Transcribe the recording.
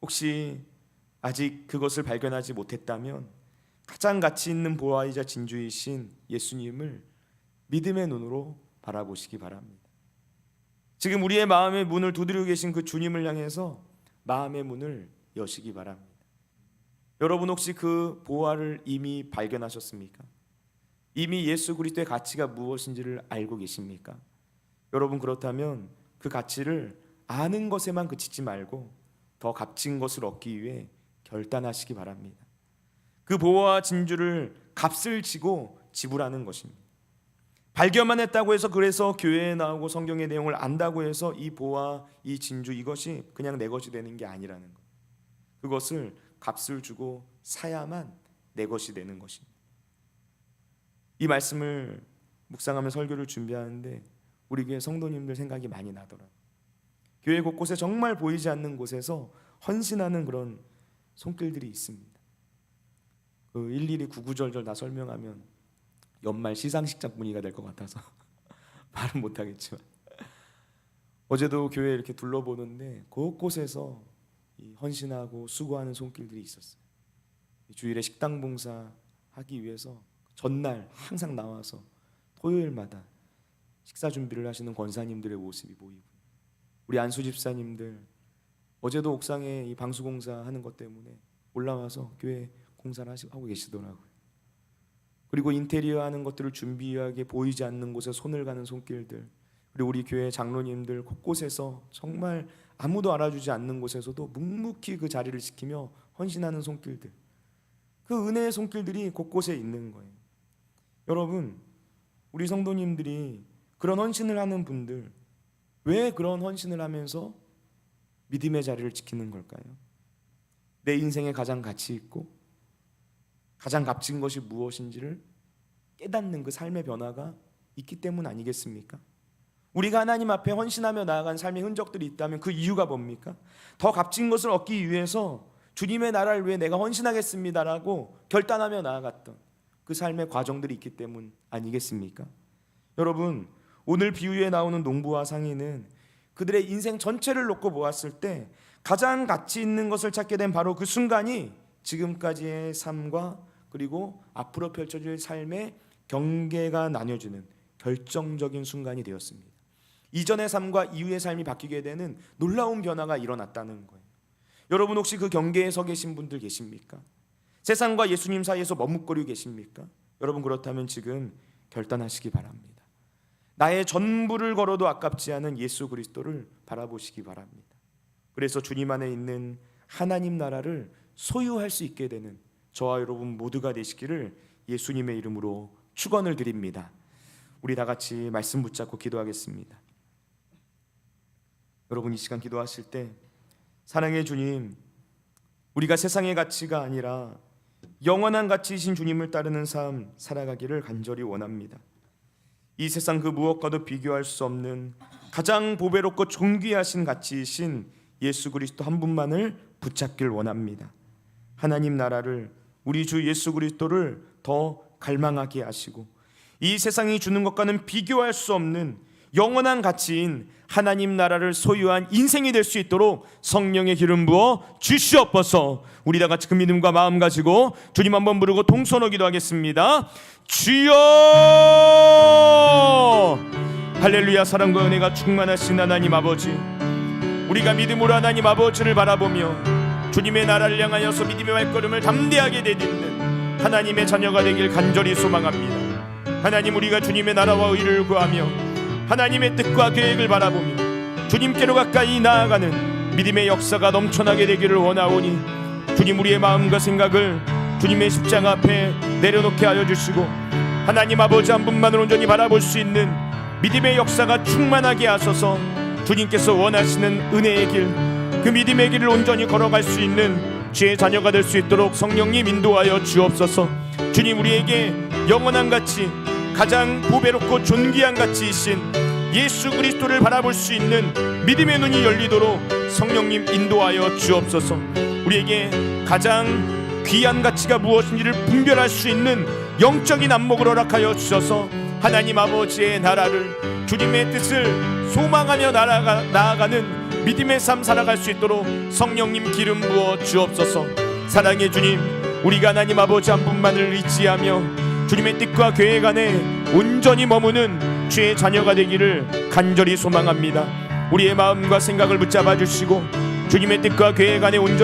혹시 아직 그것을 발견하지 못했다면 가장 가치 있는 보아이자 진주이신 예수님을 믿음의 눈으로 바라보시기 바랍니다. 지금 우리의 마음의 문을 두드리고 계신 그 주님을 향해서 마음의 문을 여시기 바랍니다. 여러분 혹시 그 보아를 이미 발견하셨습니까? 이미 예수 그리스도의 가치가 무엇인지를 알고 계십니까? 여러분 그렇다면 그 가치를 아는 것에만 그치지 말고 더 값진 것을 얻기 위해 결단하시기 바랍니다. 그 보화와 진주를 값을 지고 지불하는 것입니다. 발견만 했다고 해서 그래서 교회에 나오고 성경의 내용을 안다고 해서 이 보화, 이 진주 이것이 그냥 내 것이 되는 게 아니라는 것. 그것을 값을 주고 사야만 내 것이 되는 것입니다. 이 말씀을 묵상하며 설교를 준비하는데 우리 교회 성도님들 생각이 많이 나더라고요. 교회 곳곳에 정말 보이지 않는 곳에서 헌신하는 그런 손길들이 있습니다. 그 일일이 구구절절 다 설명하면 연말 시상식장 분위기가 될 것 같아서 말은 못하겠지만 어제도 교회 이렇게 둘러보는데 곳곳에서 이 헌신하고 수고하는 손길들이 있었어요. 이 주일에 식당 봉사 하기 위해서 전날 항상 나와서 토요일마다 식사 준비를 하시는 권사님들의 모습이 보이고 우리 안수 집사님들 어제도 옥상에 이 방수 공사 하는 것 때문에 올라와서 교회 공사를 하고 계시더라고요. 그리고 인테리어 하는 것들을 준비하게 보이지 않는 곳에 손을 가는 손길들 그리고 우리 교회 장로님들 곳곳에서 정말 아무도 알아주지 않는 곳에서도 묵묵히 그 자리를 지키며 헌신하는 손길들 그 은혜의 손길들이 곳곳에 있는 거예요. 여러분 우리 성도님들이 그런 헌신을 하는 분들 왜 그런 헌신을 하면서 믿음의 자리를 지키는 걸까요? 내 인생에 가장 가치 있고 가장 값진 것이 무엇인지를 깨닫는 그 삶의 변화가 있기 때문 아니겠습니까? 우리가 하나님 앞에 헌신하며 나아간 삶의 흔적들이 있다면 그 이유가 뭡니까? 더 값진 것을 얻기 위해서 주님의 나라를 위해 내가 헌신하겠습니다라고 결단하며 나아갔던 그 삶의 과정들이 있기 때문 아니겠습니까? 여러분 오늘 비유에 나오는 농부와 상인은 그들의 인생 전체를 놓고 보았을 때 가장 가치 있는 것을 찾게 된 바로 그 순간이 지금까지의 삶과 그리고 앞으로 펼쳐질 삶의 경계가 나뉘어지는 결정적인 순간이 되었습니다. 이전의 삶과 이후의 삶이 바뀌게 되는 놀라운 변화가 일어났다는 거예요. 여러분 혹시 그 경계에 서 계신 분들 계십니까? 세상과 예수님 사이에서 머뭇거리고 계십니까? 여러분 그렇다면 지금 결단하시기 바랍니다. 나의 전부를 걸어도 아깝지 않은 예수 그리스도를 바라보시기 바랍니다. 그래서 주님 안에 있는 하나님 나라를 소유할 수 있게 되는 저와 여러분 모두가 되시기를 예수님의 이름으로 축원을 드립니다. 우리 다 같이 말씀 붙잡고 기도하겠습니다. 여러분 이 시간 기도하실 때 사랑의 주님 우리가 세상의 가치가 아니라 영원한 가치이신 주님을 따르는 삶 살아가기를 간절히 원합니다. 이 세상 그 무엇과도 비교할 수 없는 가장 보배롭고 존귀하신 가치이신 예수 그리스도 한 분만을 붙잡길 원합니다. 하나님 나라를 우리 주 예수 그리스도를 더 갈망하게 하시고 이 세상이 주는 것과는 비교할 수 없는 영원한 가치인 하나님 나라를 소유한 인생이 될 수 있도록 성령의 기름 부어 주시옵소서. 우리 다 같이 그 믿음과 마음 가지고 주님 한번 부르고 동서너 기도하겠습니다. 주여! 할렐루야 사랑과 은혜가 충만하신 하나님 아버지 우리가 믿음으로 하나님 아버지를 바라보며 주님의 나라를 향하여서 믿음의 발걸음을 담대하게 내딛는 하나님의 자녀가 되길 간절히 소망합니다. 하나님 우리가 주님의 나라와 의를 구하며 하나님의 뜻과 계획을 바라보며 주님께로 가까이 나아가는 믿음의 역사가 넘쳐나게 되기를 원하오니 주님 우리의 마음과 생각을 주님의 십자가 앞에 내려놓게 하여 주시고 하나님 아버지 한 분만을 온전히 바라볼 수 있는 믿음의 역사가 충만하게 하소서 주님께서 원하시는 은혜의 길, 그 믿음의 길을 온전히 걸어갈 수 있는 주의 자녀가 될 수 있도록 성령님 인도하여 주옵소서. 주님 우리에게 영원한 가치, 가장 보배롭고 존귀한 가치이신 예수 그리스도를 바라볼 수 있는 믿음의 눈이 열리도록 성령님 인도하여 주옵소서. 우리에게 가장 귀한 가치가 무엇인지를 분별할 수 있는 영적인 안목을 허락하여 주셔서 하나님 아버지의 나라를 주님의 뜻을 소망하며 나아가, 나아가는 믿음의 삶 살아갈 수 있도록 성령님 기름 부어 주옵소서. 사랑의 주님, 우리가 하나님 아버지 한 분만을 의지하며 주님의 뜻과 계획 안에 온전히 머무는 주의 자녀가 되기를 간절히 소망합니다. 우리의 마음과 생각을 붙잡아 주시고 주님의 뜻과 계획 안에 온전히